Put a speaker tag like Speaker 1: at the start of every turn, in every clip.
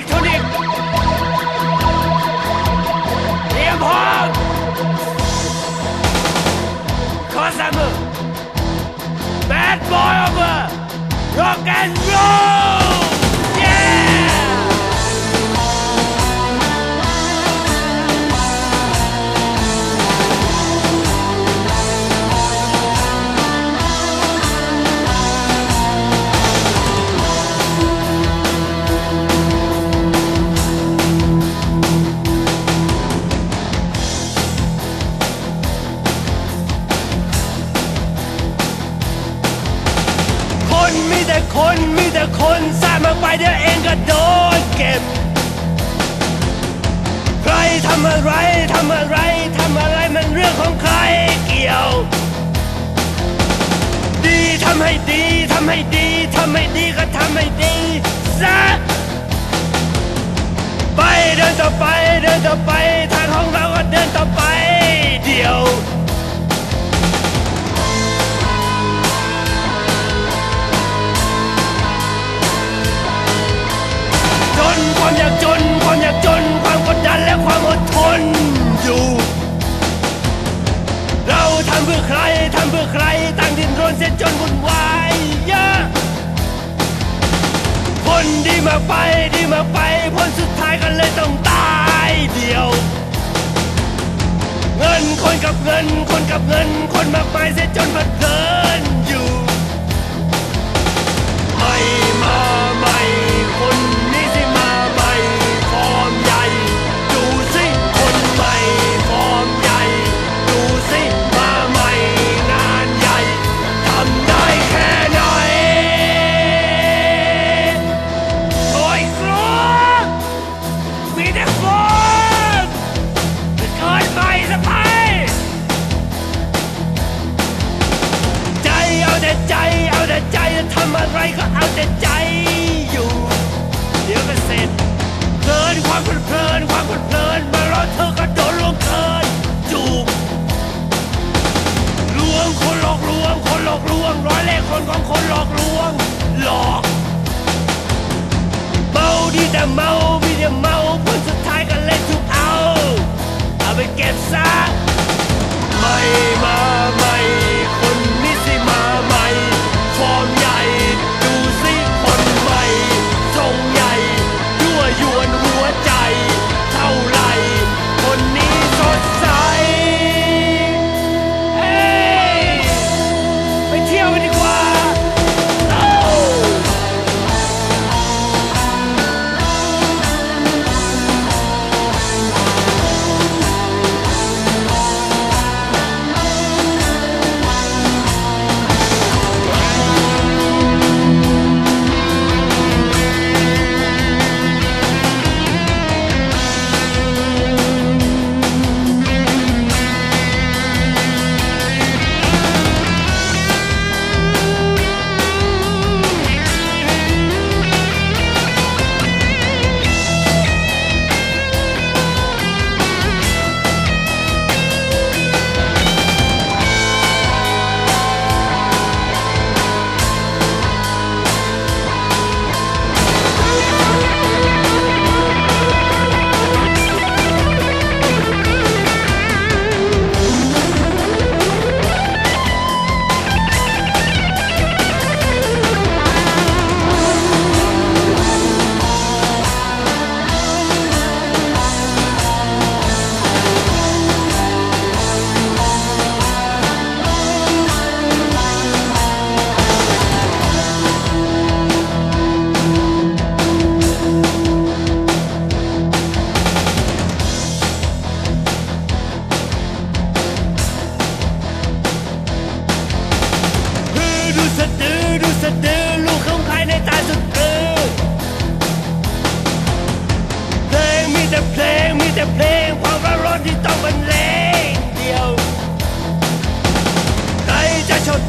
Speaker 1: elektronik. Leopold! Kosamı! Bad boy over! คนมีแต่คนสร้างมาไปเดี๋ยวเองก็โดนเก็บ ใครทำอะไรทำอะไรทำอะไรมันเรื่องของใครเกี่ยว ดีทำให้ดีทำให้ดีทำให้ดีก็ทำให้ดีซะไปเดินต่อไปเดินต่อไปทางของเราก็เดินต่อไป ใครทำเพื่อใครตั้งดินรนเส้นจนวุ่นวายยะคนดีมาไปดีมาไปผลสุดท้ายกันเลยต้องตายเดียว เงินคนกับเงินคนกับเงิน คนมากมายเส้นจนบัเกินอยู่ it down.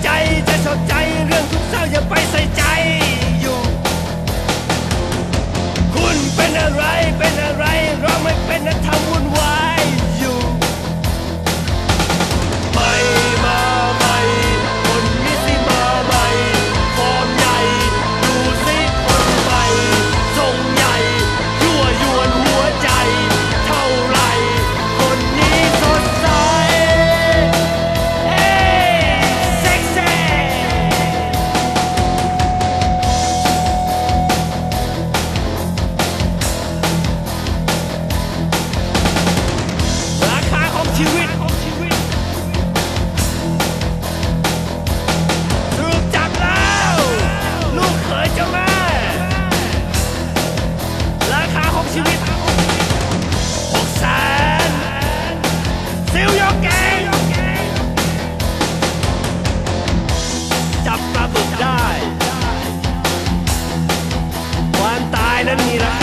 Speaker 1: ใจจะสนใจเรื่องทุกเศร้าอย่าไปใส่ใจ ชีวิตถูกจับแล้ว ลูกเขยจ้ม่ราคาของชีวิตหกแสนซิลยกแกงจับปลาบึกได้ ความตายนั้นมีราค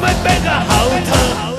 Speaker 1: ไม่เป็นก็เห่าเธอ